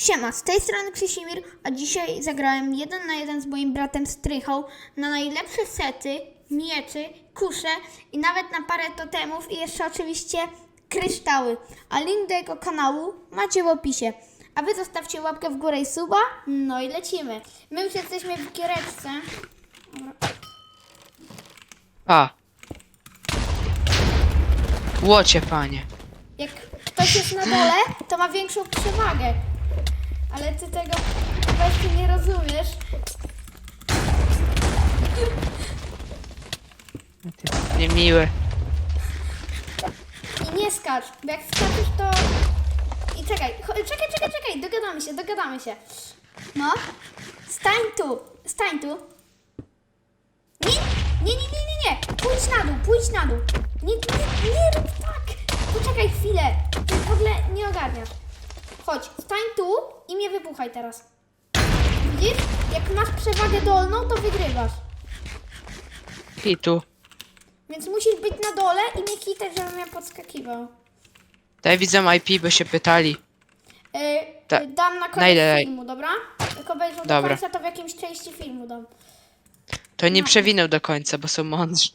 Siema, z tej strony Krzysimir, a dzisiaj zagrałem jeden na jeden z moim bratem Strychą na najlepsze sety, mieczy, kusze i nawet na parę totemów i jeszcze oczywiście kryształy. A link do jego kanału macie w opisie. A wy zostawcie łapkę w górę i suba, no i lecimy. My już jesteśmy w giereczce. A. Łocie, panie. Jak ktoś jest na dole, to ma większą przewagę. Ale ty tego właśnie nie rozumiesz. Niemiłe. I nie skacz, bo jak skaczesz to... I czekaj, czekaj, czekaj, czekaj, dogadamy się, dogadamy się. No, stań tu, stań tu. Nie, nie, nie, nie, nie, nie, pójdź na dół, pójdź na dół. Nie, nie, nie rób tak. Poczekaj chwilę, ty w ogóle nie ogarniasz. Chodź, stań tu i mnie wypuchaj teraz. Widzisz? Jak masz przewagę dolną, to wygrywasz. I tu. Więc musisz być na dole i mnie hitać, żebym ja podskakiwał. Daj widzom IP, bo się pytali. Yy, Ta- yy, dam na koniec najdę, daj. filmu, dobra? Jak obejrzą do Dobra. końca, to w jakimś części filmu dam. To nie No. przewinął do końca, bo są mądrzy.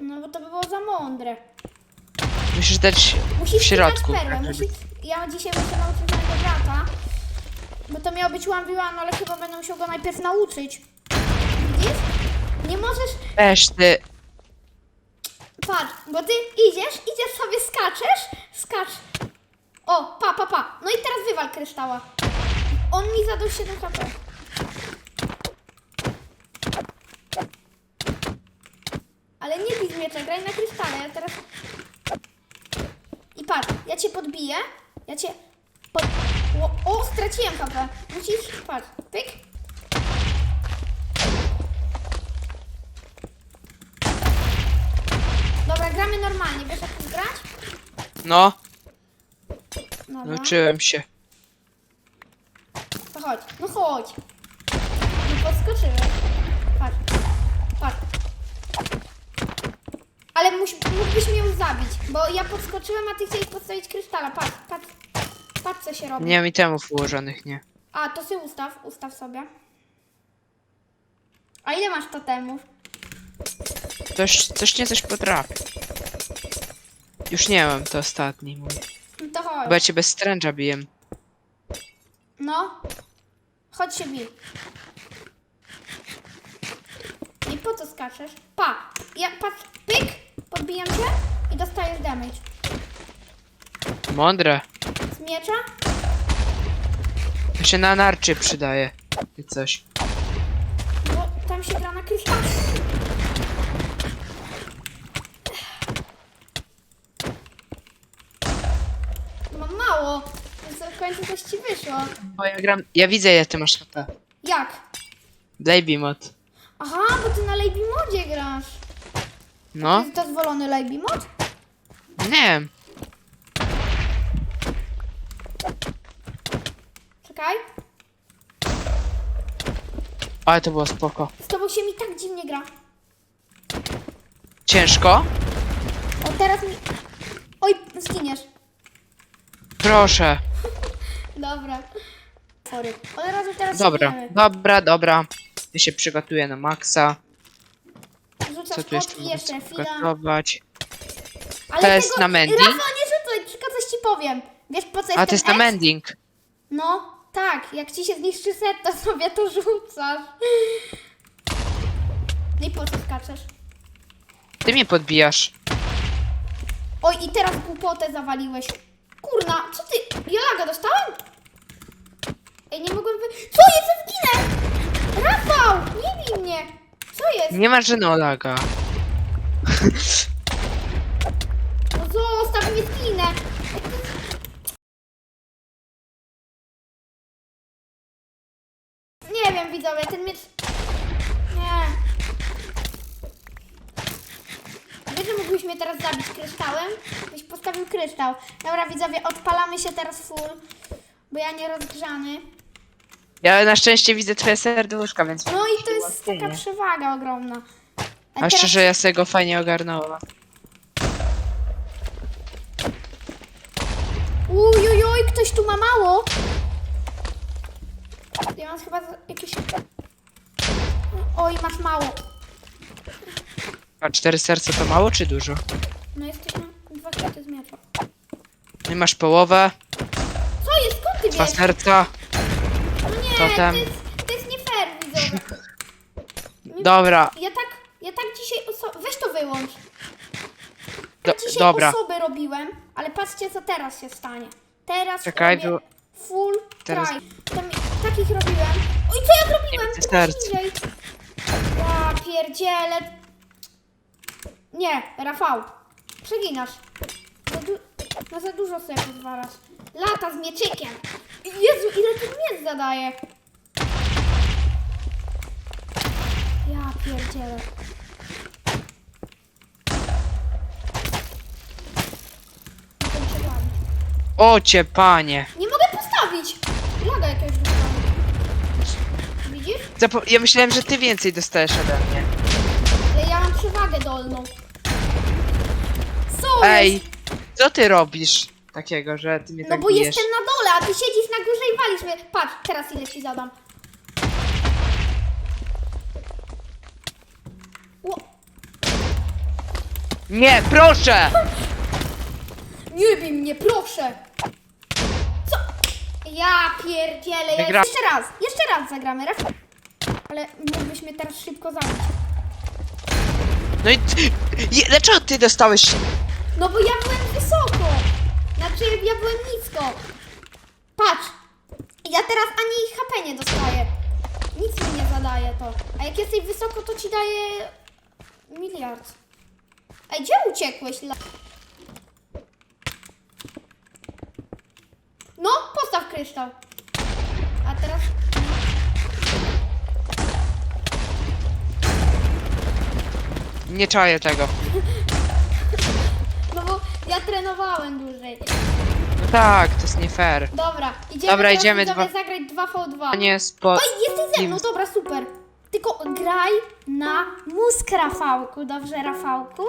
No bo to by było za mądre. Musisz dać Musisz w środku. klikać perłę. Musi... Ja dzisiaj muszę nauczyć mojego brata. Bo to miał być 1v1, ale chyba będę musiał go najpierw nauczyć. Widzisz? Nie możesz... Też ty. Patrz, bo ty idziesz, idziesz sobie, skaczesz, skacz. O, pa, pa, pa. No i teraz wywal kryształa. On mi zadał 7 HP. Ale nie bij z miecza, graj na krysztale. Ja teraz... I patrz, ja cię podbiję. Ja cię... Straciłem HP. Musisz... Patrz, pyk. Dobra, gramy normalnie. Wiesz jak tu grać? No, Dobra. nauczyłem się. To chodź, no chodź. No podskoczyłeś. Patrz, patrz. Ale mógłbyś mnie już zabić, bo ja podskoczyłem, a ty chciałeś podstawić kryształa. Patrz, patrz, patrz co się robi. Nie mam itemów ułożonych, nie. A, to sobie ustaw, ustaw sobie. A ile masz totemów? Coś, coś nie coś potrafi. Już nie mam, to ostatni mój. No to chodź. Bo ja cię bez stręcza biję. No. Chodź się bij. I po co skaczesz? Pa! Ja patrz, pyk! Podbijam się i dostajesz damage. Mądre. Z miecza? To się na narczy przydaje. I coś. Bo tam się gra na kryształ. Mam mało, więc w końcu coś ci wyszło. Bo ja gram. Ja widzę, jak ty masz HP. Jak? Baby mod. Aha, bo ty na Lady Modzie grasz. No, Jest dozwolony Lady Mod? nie wiem. Czekaj. Ale to było spoko. Z tobą się mi tak dziwnie gra. Ciężko? O, teraz mi... Oj, zginiesz. Proszę. Dobra. Sorry. Od razu teraz Dobra, dobra, dobra. Ja się przygotuję na maksa. Rzucasz Co tu jeszcze kotki, mogę jeszcze chwila. przygotować? Ale To jest na mending? Rafał, nie rzucaj, tylko coś ci powiem. Wiesz po co jest A to ten jest na X? mending. No, tak. Jak ci się zniszczy set, to sobie to rzucasz. No i po co skaczesz? Ty mnie podbijasz. Oj, i teraz głupotę zawaliłeś. Kurna, co ty? Ja laga dostałem? Ej, nie mogłem wy... Co jest? Zginę! Rafał! Nie bij mnie! Co jest? Nie ma żadnego laga. No zostaw mnie, zginę! Nie wiem, widzowie, ten miecz... Nie. Wiesz, że mógłbyś mnie teraz zabić kryształem? Postawił kryształ. Dobra, widzowie, odpalamy się teraz full, bo ja nie rozgrzany. Ja na szczęście widzę twoje serduszka, więc... No i to jest taka przewaga ogromna. A teraz- szczerze, ja sobie go fajnie ogarnęła. Ujujuj, ktoś tu ma mało. masz chyba za- jakieś... Oj, masz mało. A cztery serca to mało czy dużo? No jesteś na dwa kwiaty z miecza. Ty masz połowę, Co jest? Skąd ty dwa wiesz? serca. No nie, totem. to jest, to jest nie fair, widzowie. Dobra, Ja tak, ja tak dzisiaj oso- Weź to wyłącz. do, Ja dzisiaj dobra. osoby robiłem, ale patrzcie co teraz się stanie. Teraz Czekaj, robię było- full Teraz- try. Tam, takich robiłem. Oj, co ja zrobiłem? widzę serc. Niżej. Ja pierdzielę. Nie, Rafał. Przeginasz. No za dużo sobie pozwalasz. Lata z mieczykiem. Jezu, ile tych miecz zadaje. Ja pierdzielę. O cię panie. Nie mogę postawić. Laga jakiegoś dostałem. Widzisz? Zapo- ja myślałem, że ty więcej dostajesz ode mnie. Ja mam przewagę dolną. Co Ej, jest? Co ty robisz takiego, że ty mnie No tak bo bijesz? jestem na dole, a ty siedzisz na górze i walisz mnie. Patrz, teraz ile ci zadam. Ło, Nie, proszę! nie bij mnie, proszę. Co? Ja pierdzielę. Ja Wygra- jeszcze raz, jeszcze raz zagramy. Raf- Ale mógłbyś mnie teraz szybko zabić. No i... Je, dlaczego ty dostałeś... No bo ja byłem ja byłem nisko. Patrz. Ja teraz ani HP nie dostaję. Nic mi nie zadaje to. A jak jesteś wysoko, to ci daje miliard. Ej, gdzie uciekłeś? No, postaw kryształ. A teraz... Nie czaję tego. No bo ja trenowałem dłużej. Tak, to jest nie fair. Dobra, idziemy Dobra, teraz idziemy widzowie dwa- zagrać 2v2. Nie spo... Oj, jesteś ze mną, dobra, super. Tylko graj na mózg, Rafałku. Dobrze, Rafałku?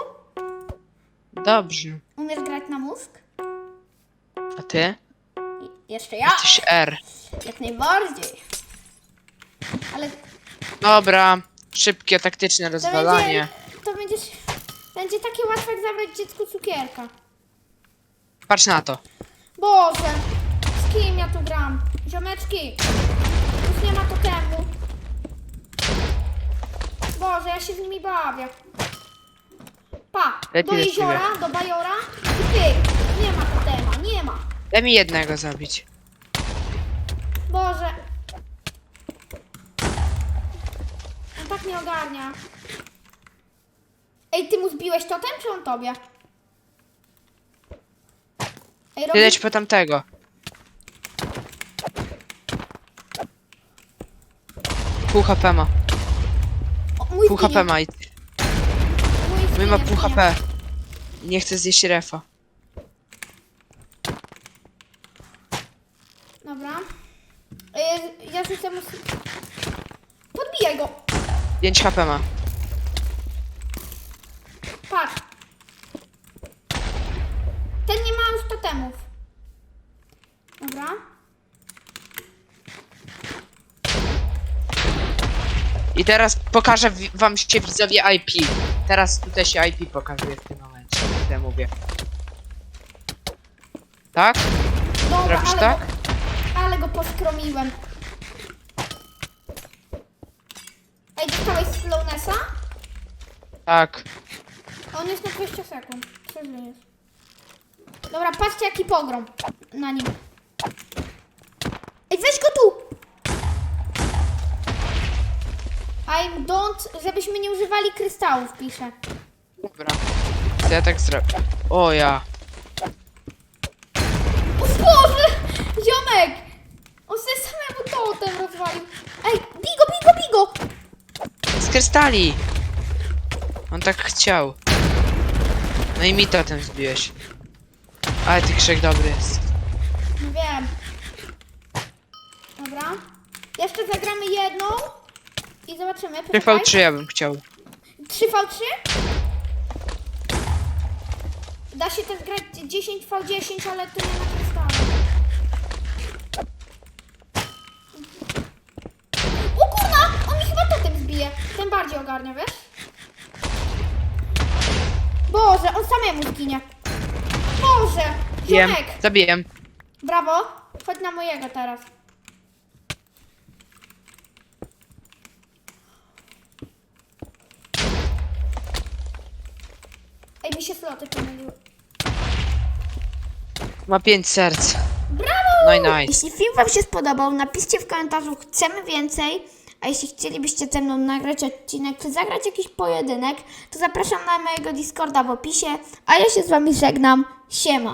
Dobrze. Umiesz grać na mózg? A ty? I jeszcze ja. Jesteś R. Jak najbardziej. Ale Dobra. Szybkie, taktyczne to będzie, rozwalanie. to będzie, będzie takie łatwe jak zabrać dziecku cukierka. Patrz na to. Boże, z kim ja tu gram? Ziomeczki, już nie ma totemu. Boże, ja się z nimi bawię. Pa, Leci do do jeziora, do bajora i pyk. Nie ma totema, nie ma. Daj mi jednego zabić. Boże. On tak nie ogarnia. Ej, ty mu zbiłeś totem, czy on tobie? Ej, Ty leć po tamtego. Pół HP ma. o, mój Pół zginie. HP ma i... Mój My zginie, ma pół zginie. HP. Nie chcę zjeść refa. Dobra. Ej, ja rzucę mu... Podbijaj go. 5 HP ma. Patrz. Ten nie ma już totemów. Dobra. I teraz pokażę wi- wam się widzowie IP. Teraz tutaj się IP pokazuje w tym momencie. Ja mówię. Tak? Dobra, Robisz ale tak? Go, ale go poskromiłem. Ej, dostałeś slownessa? Tak. On jest na 20 sekund. Co jest? Dobra, patrzcie jaki pogrom na nim. Ej, weź go tu! I'm don't, żebyśmy nie używali krystałów, pisze. Dobra. To ja tak zrobię. O ja. O Boże! Ziomek! On sobie samemu totem rozwalił. Ej, bigo, bigo, bigo! Z krystali! On tak chciał. No i mi totem zbiłeś. Ale ty krzyk dobry jest. No wiem. Dobra. Jeszcze zagramy jedną i zobaczymy. Poczekaj. 3v3 ja bym chciał. 3v3? Da się też grać 10v10, ale tu nie ma kryształu. ten bardziej ogarnia, wiesz? Boże, on samemu zginie. Boże, Wiem, ziomek. zabiję. Brawo, chodź na mojego teraz. Ej, mi się sloty pomyliły. Ma pięć serc. Brawo! No i nice. Jeśli film Wam się spodobał, napiszcie w komentarzu, chcemy więcej. A jeśli chcielibyście ze mną nagrać odcinek, czy zagrać jakiś pojedynek, to zapraszam na mojego Discorda w opisie. A ja się z Wami żegnam. Siema.